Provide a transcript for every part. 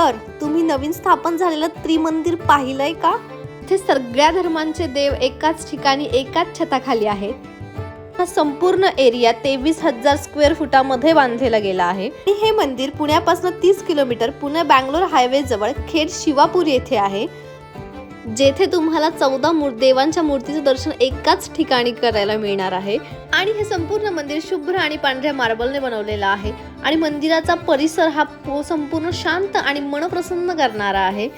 तर तुम्ही नवीन स्थापन झालेलं त्रिमंदिर पाहिलंय का? इथे सगळ्या धर्मांचे देव एकाच ठिकाणी एकाच छताखाली आहेत. हा संपूर्ण एरिया तेवीस हजार स्क्वेअर फुटामध्ये बांधलेला गेला आहे. आणि हे मंदिर पुण्यापासून तीस किलोमीटर पुणे बँगलोर हायवे जवळ खेड शिवापूर येथे आहे. जेथे तुम्हाला चौदा मूर देवांच्या मूर्तीचं दर्शन एकाच ठिकाणी करायला मिळणार आहे. आणि हे संपूर्ण मंदिर शुभ्र आणि पांढऱ्या मार्बलने बनवलेलं आहे. आणि मंदिराचा परिसर हा संपूर्ण शांत आणि मनप्रसन्न करणारा आहे.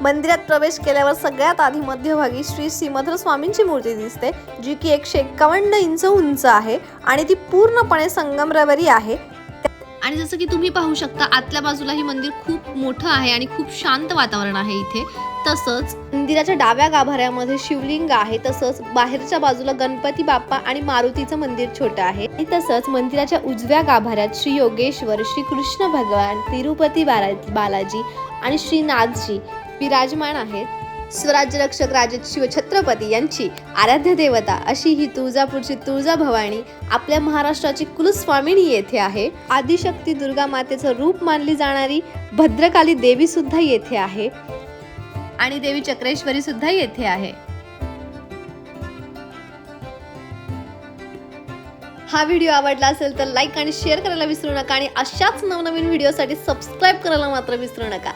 मंदिरात प्रवेश केल्यावर सगळ्यात आधी मध्यभागी श्री श्रीमधर स्वामींची मूर्ती दिसते जी की एकशे एक्कावन्न इंच उंच आहे. आणि ती पूर्णपणे संगमरवरी आहे. आणि जसं की तुम्ही पाहू शकता आतल्या बाजूला हे मंदिर खूप मोठं आहे आणि खूप शांत वातावरण आहे इथे. तसंच मंदिराच्या डाव्या गाभाऱ्यामध्ये शिवलिंग आहे तसंच बाहेरच्या बाजूला गणपती बाप्पा आणि मारुतीचं मंदिर छोटं आहे. आणि तसंच मंदिराच्या उजव्या गाभाऱ्यात श्री योगेश्वर श्री कृष्ण भगवान तिरुपती बाला बालाजी आणि श्री नाथजी विराजमान आहेत. स्वराज्य रक्षक राजे शिवछत्रपती यांची आराध्य देवता अशी ही तुळजापूरची तुळजा भवानी आपल्या महाराष्ट्राची कुलस्वामिनी येथे आहे. आदिशक्ती दुर्गा मातेचं रूप मानली जाणारी भद्रकाली देवी सुद्धा येथे आहे. आणि देवी चक्रेश्वरी सुद्धा येथे आहे. हा व्हिडिओ आवडला असेल तर लाईक आणि शेअर करायला विसरू नका आणि अशाच नवनवीन व्हिडिओसाठी सबस्क्राईब करायला मात्र विसरू नका.